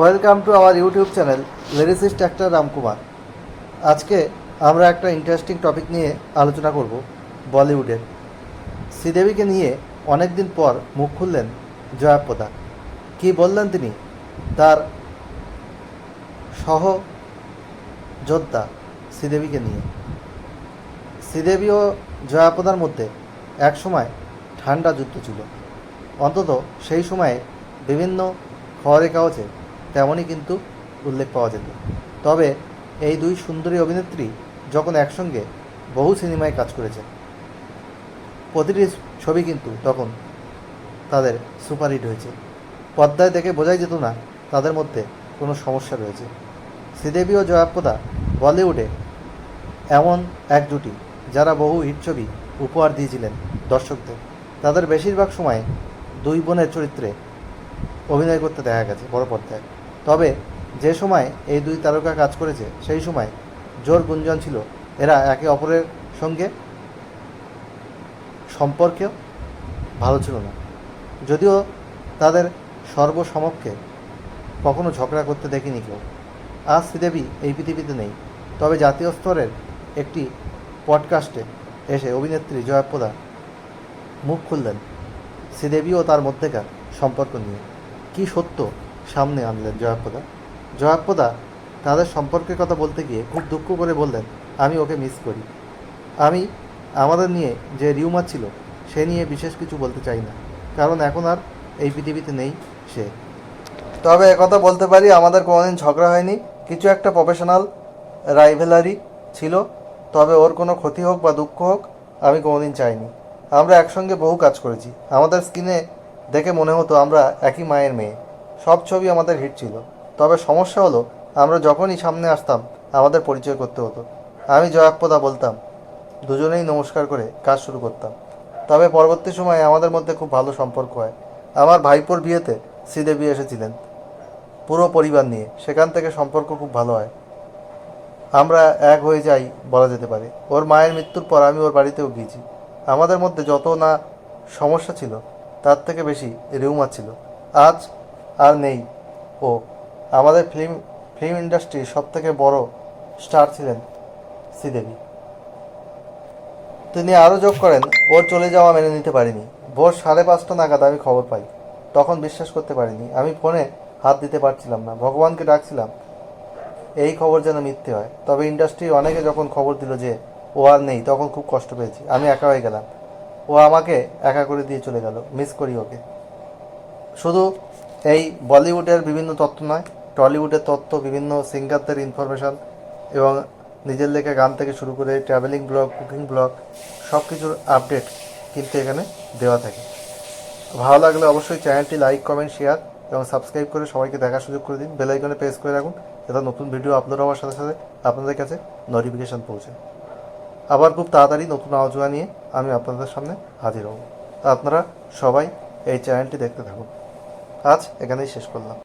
Welcome to our YouTube channel lyricist doctor Ramkumar আজকে আমরা একটা ইন্টারেস্টিং টপিক নিয়ে আলোচনা করব বলিউডের। শ্রীদেবীকে নিয়ে অনেক দিন পর মুখ খুললেন জয়াপ্রদা কী বললেন তিনি? তার সহ যোদ্ধা শ্রীদেবীকে নিয়ে। শ্রীদেবী ও জয়াপ্রদার মধ্যে একসময় ঠান্ডা যুদ্ধ ছিল। অন্তত সেই সময়ে বিভিন্ন খবরের কাগজে তেমনই কিন্তু উল্লেখ পাওয়া যেত। তবে এই দুই সুন্দরী অভিনেত্রী যখন একসঙ্গে বহু সিনেমায় কাজ করেছে প্রতিটি ছবি কিন্তু তখন তাদের সুপারহিট হয়েছে। পর্দায় দেখে বোঝাই যেত না তাদের মধ্যে কোনো সমস্যা রয়েছে। শ্রীদেবী ও জয়াপ্রদা বলিউডে এমন এক জুটি যারা বহু হিট ছবি উপহার দিয়েছিলেন দর্শকদের। তাদের বেশিরভাগ সময়ে দুই বোনের চরিত্রে অভিনয় করতে দেখা গেছে বড় পর্দায়। তবে যে সময় এই দুই তারকা কাজ করেছে, সেই সময় জোর গুঞ্জন ছিল। এরা একে অপরের সঙ্গে সম্পর্কেও ভালো ছিল না। যদিও তাদের সর্বসমক্ষে কখনো ঝগড়া করতে দেখিনি কেউ। আজ শ্রীদেবী এই পৃথিবীতে নেই। তবে জাতীয় স্তরের একটি পডকাস্টে এসে অভিনেত্রী জয়াপ্রদা মুখ খুললেন শ্রীদেবী ও তার মধ্যেকার সম্পর্ক নিয়ে। কি সত্য সামনে আনলেন জয়াপ্রদা। জয়াপ্রদা তাদের সম্পর্কের কথা বলতে গিয়ে খুব দুঃখ করে বললেন, আমি ওকে মিস করি। আমি, আমাদের নিয়ে যে রিউমার ছিল, সে নিয়ে বিশেষ কিছু বলতে চাই না। কারণ এখন আর এই পৃথিবীতে নেই সে। তবে একথা বলতে পারি, আমাদের কোনোদিন ঝগড়া হয়নি। কিছু একটা প্রফেশনাল রাইভেলারি ছিল, তবে ওর কোনো ক্ষতি হোক বা দুঃখ হোক, আমি কোনোদিন চাইনি। আমরা একসঙ্গে বহু কাজ করেছি। আমাদের স্কিনে দেখে মনে হতো আমরা একই মায়ের মেয়ে। সব ছবি আমাদের হিট ছিল। তবে সমস্যা হলো, আমরা যখনই সামনে আসতাম, আমাদের পরিচয় করতে হতো। আমি জয়াপ্পদা বলতাম, দুজনেই নমস্কার করে কাজ শুরু করতাম। তবে পরবর্তী সময়ে আমাদের মধ্যে খুব ভালো সম্পর্ক হয়। আমার ভাইপোর বিয়েতে শ্রীদেবী এসেছিলেন। পুরো পরিবার নিয়ে, সেখান থেকে সম্পর্ক খুব ভালো হয়। আমরা এক হয়ে যাই বলা যেতে পারে। ওর মায়ের মৃত্যুর পর আমি ওর বাড়িতেও গিয়েছি। আমাদের মধ্যে যত না সমস্যা ছিল, তার থেকে বেশি রিউমার ছিল। আজ আর নেই। ও, আমাদের ফিল্ম ফিল্ম ইন্ডাস্ট্রির সব থেকে বড় স্টার ছিলেন শ্রীদেবী। তিনি আরও যোগ করেন, ওর চলে যাওয়া মেনে নিতে পারিনি। ভোর সাড়ে পাঁচটা নাগাদ আমি খবর পাই। তখন বিশ্বাস করতে পারিনি। আমি ফোনে হাত দিতে পারছিলাম না। ভগবানকে ডাকছিলাম, এই খবর যেন মিথ্যে হয়। তবে ইন্ডাস্ট্রির অনেকে যখন খবর দিল যে ও আর নেই, তখন খুব কষ্ট পেয়েছি। আমি একা হয়ে গেলাম। ও আমাকে একা করে দিয়ে চলে গেল। মিস করি ওকে। শুধু এই বলিউডের বিভিন্ন তথ্য নয়, টলিউডের তথ্য বিভিন্ন সিঙ্গারদের ইনফরমেশান এবং নিজের লেখা গান থেকে শুরু করে ট্রাভেলিং ব্লগ কুকিং ব্লগ সব কিছুর আপডেট কিন্তু এখানে দেওয়া থাকে। ভালো লাগলে অবশ্যই চ্যানেলটি লাইক কমেন্ট শেয়ার এবং সাবস্ক্রাইব করে সবাইকে দেখার সুযোগ করে দিন। বেল আইকনে প্রেস করে রাখুন যাতে নতুন ভিডিও আপলোড হওয়ার সাথে সাথে আপনাদের কাছে নোটিফিকেশান পৌঁছে। আবার খুব তাড়াতাড়ি নতুন আলোচনা নিয়ে আমি আপনাদের সামনে হাজির হব। তা আপনারা সবাই এই চ্যানেলটি দেখতে থাকুন। আজ এখানেই শেষ করলাম।